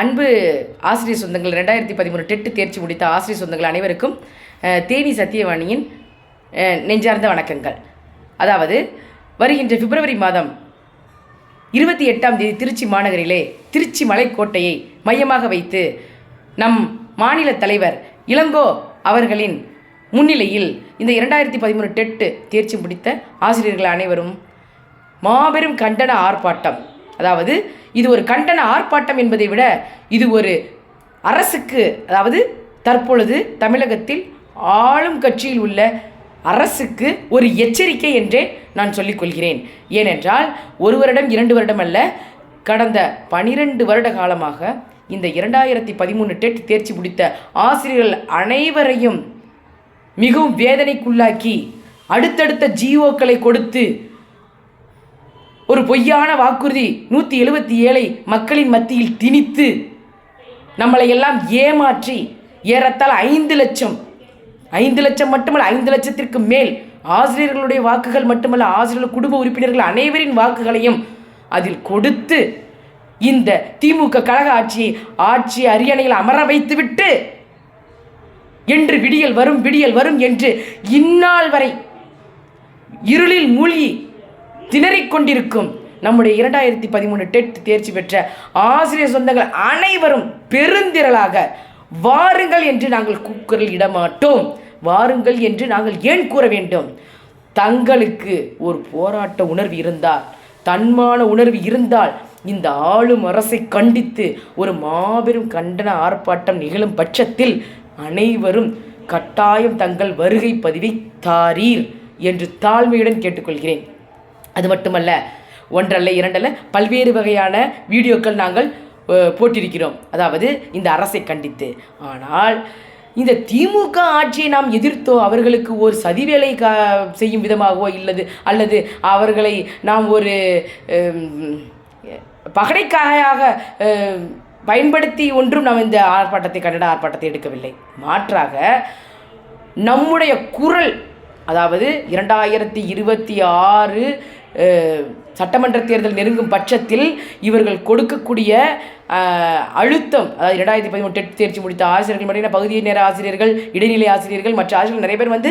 அன்பு ஆசிரியர் சொந்தங்கள் ரெண்டாயிரத்தி பதிமூணு டெட்டு தேர்ச்சி முடித்த ஆசிரியர் சொந்தங்கள் அனைவருக்கும் தேனி சத்தியவாணியின் நெஞ்சார்ந்த வணக்கங்கள். அதாவது வருகின்ற பிப்ரவரி மாதம் இருபத்தி எட்டாம் தேதி திருச்சி மாநகரிலே திருச்சி மலைக்கோட்டையை மையமாக வைத்து நம் மாநில தலைவர் இளங்கோ அவர்களின் முன்னிலையில் இந்த இரண்டாயிரத்தி பதிமூணு டெட்டு தேர்ச்சி முடித்த ஆசிரியர்கள் அனைவரும் மாபெரும் கண்டன ஆர்ப்பாட்டம் அதாவது இது ஒரு கண்டன ஆர்ப்பாட்டம் என்பதை விட இது ஒரு அரசுக்கு அதாவது தற்பொழுது தமிழகத்தில் ஆளும் கட்சியில் உள்ள அரசுக்கு ஒரு எச்சரிக்கை என்றே நான் சொல்லிக்கொள்கிறேன் ஏனென்றால் ஒரு வருடம் இரண்டு வருடம் அல்ல கடந்த பனிரெண்டு வருட காலமாக இந்த இரண்டாயிரத்தி பதிமூணு டெட் தேர்ச்சி முடித்த ஆசிரியர்கள் அனைவரையும் மிகவும் வேதனைக்குள்ளாக்கி அடுத்தடுத்த ஜிஓக்களை கொடுத்து ஒரு பொய்யான வாக்குறுதி நூற்றி எழுபத்தி ஏழை மக்களின் மத்தியில் திணித்து நம்மளை எல்லாம் ஏமாற்றி ஏறத்தால் ஐந்து லட்சம் ஐந்து லட்சம் மட்டுமல்ல ஐந்து லட்சத்திற்கு மேல் ஆசிரியர்களுடைய வாக்குகள் மட்டுமல்ல ஆசிரியர்கள் குடும்ப உறுப்பினர்கள் அனைவரின் வாக்குகளையும் அதில் கொடுத்து இந்த திமுக கழக ஆட்சியை ஆட்சி அரியணையில் அமர வைத்துவிட்டு என்று விடியல் வரும் விடியல் வரும் என்று இந்நாள் வரை இருளில் மூழ்கி திணறிக் கொண்டிருக்கும் நம்முடைய இரண்டாயிரத்தி பதிமூணு டெட் தேர்ச்சி பெற்ற ஆசிரியர் சொந்தங்கள் அனைவரும் பெருந்திரளாக வாருங்கள் என்று நாங்கள் கூக்குரல் இடமாட்டோம். வாருங்கள் என்று நாங்கள் ஏன் கூற வேண்டும்? தங்களுக்கு ஒரு போராட்ட உணர்வு இருந்தால் தன்மான உணர்வு இருந்தால் இந்த ஆளும் அரசை கண்டித்து ஒரு மாபெரும் கண்டன ஆர்ப்பாட்டம் நிகழும் பட்சத்தில் அனைவரும் கட்டாயம் தங்கள் வருகை பதிவை தாரீர் என்று தாழ்மையுடன் கேட்டுக்கொள்கிறேன். அது மட்டுமல்ல ஒன்றல்ல இரண்டல்ல பல்வேறு வகையான வீடியோக்கள் நாங்கள் போட்டிருக்கிறோம். அதாவது இந்த அரசை கண்டித்து. ஆனால் இந்த திமுக ஆட்சியை நாம் எதிர்த்தோ அவர்களுக்கு ஒரு சதிவேலை கா செய்யும் விதமாகவோ இல்லது அல்லது அவர்களை நாம் ஒரு அம், பகடைக்காயாக பயன்படுத்தி ஒன்றும் நாம் இந்த ஆர்ப்பாட்டத்தை கன்னட ஆர்ப்பாட்டத்தை எடுக்கவில்லை. மாற்றாக நம்முடைய குரல் அதாவது இரண்டாயிரத்தி இருபத்தி ஆறு சட்டமன்ற தேர்தல் நெருங்கும் பட்சத்தில் இவர்கள் கொடுக்கக்கூடிய அழுத்தம் அதாவது இரண்டாயிரத்தி பதிமூணு டெட் தேர்ச்சி முடித்த ஆசிரியர்கள் மட்டும் பகுதி நேர ஆசிரியர்கள் இடைநிலை ஆசிரியர்கள் மற்ற ஆசிரியர்கள் நிறைய பேர் வந்து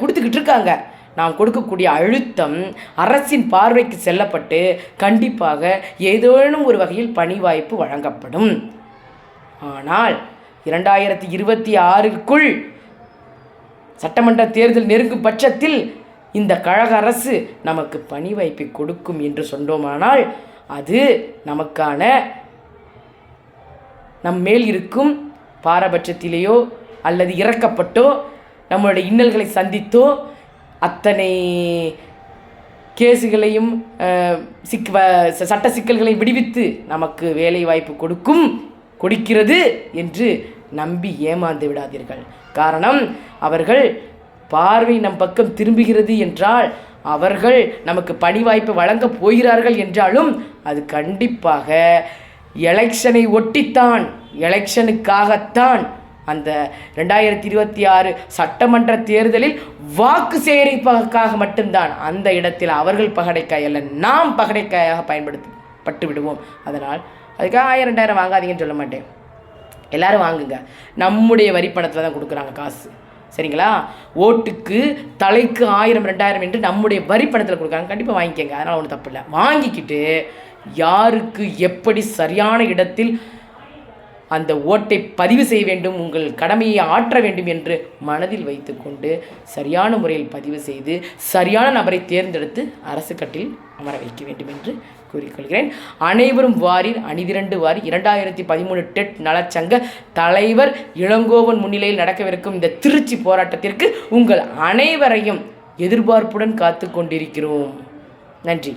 கொடுத்துக்கிட்டு இருக்காங்க. நாம் கொடுக்கக்கூடிய அழுத்தம் அரசின் பார்வைக்கு செல்லப்பட்டு கண்டிப்பாக ஏதேனும் ஒரு வகையில் பணி வாய்ப்பு வழங்கப்படும். ஆனால் இரண்டாயிரத்தி இருபத்தி ஆறிற்குள் சட்டமன்ற தேர்தல் நெருங்கும் பட்சத்தில் இந்த கழக அரசு நமக்கு பணி வாய்ப்பை கொடுக்கும் என்று சொன்னோமானால் அது நமக்கான நம் மேல் இருக்கும் பாரபட்சத்திலேயோ அல்லது இறக்கப்பட்டோ நம்மளுடைய இன்னல்களை சந்தித்தோ அத்தனை கேஸுகளையும் சிக் சட்ட சிக்கல்களை விடுவித்து நமக்கு வேலை வாய்ப்பு கொடுக்கும் கொடுக்கிறது என்று நம்பி ஏமாந்து விடாதீர்கள். காரணம் அவர்கள் பார்வை நம் பக்கம் திரும்புகிறது என்றால் அவர்கள் நமக்கு பணி வாய்ப்பு வழங்கப் போகிறார்கள் என்றாலும் அது கண்டிப்பாக எலெக்ஷனை ஒட்டித்தான் எலெக்ஷனுக்காகத்தான். அந்த ரெண்டாயிரத்தி இருபத்தி ஆறு சட்டமன்ற தேர்தலில் வாக்கு சேகரிப்பதற்காக மட்டும்தான். அந்த இடத்தில் அவர்கள் பகடைக்காய் அல்ல நாம் பகடைக்காயாக பயன்படுத்தப்பட்டு விடுவோம். அதனால் அதுக்காக ஆயிரம் ரெண்டாயிரம் வாங்காதீங்கன்னு சொல்ல மாட்டேன். எல்லாரும் வாங்குங்க. நம்முடைய வரி பணத்தில் தான் கொடுக்குறாங்க காசு. சரிங்களா? ஓட்டுக்கு தலைக்கு ஆயிரம் ரெண்டாயிரம் என்று நம்முடைய வரி பணத்தில் கண்டிப்பாக வாங்கிக்கங்க. அதனால் ஒன்றும் தப்பு இல்லை. வாங்கிக்கிட்டு யாருக்கு எப்படி சரியான இடத்தில் அந்த ஓட்டை பதிவு செய்ய வேண்டும் உங்கள் கடமையை ஆற்ற வேண்டும் என்று மனதில் வைத்துக்கொண்டு சரியான முறையில் பதிவு செய்து சரியான நபரை தேர்ந்தெடுத்து அரசு கட்டில் அமர வைக்க வேண்டும் என்று கூறிக்கொள்கிறேன். அனைவரும் வாரில் அணிதிரண்டு வாரி இரண்டாயிரத்தி பதிமூணு டெட் நலச்சங்க தலைவர் இளங்கோவன் முன்னிலையில் நடக்கவிருக்கும் இந்த திருச்சி போராட்டத்திற்கு உங்கள் அனைவரையும் எதிர்பார்ப்புடன் காத்து கொண்டிருக்கிறோம் நன்றி.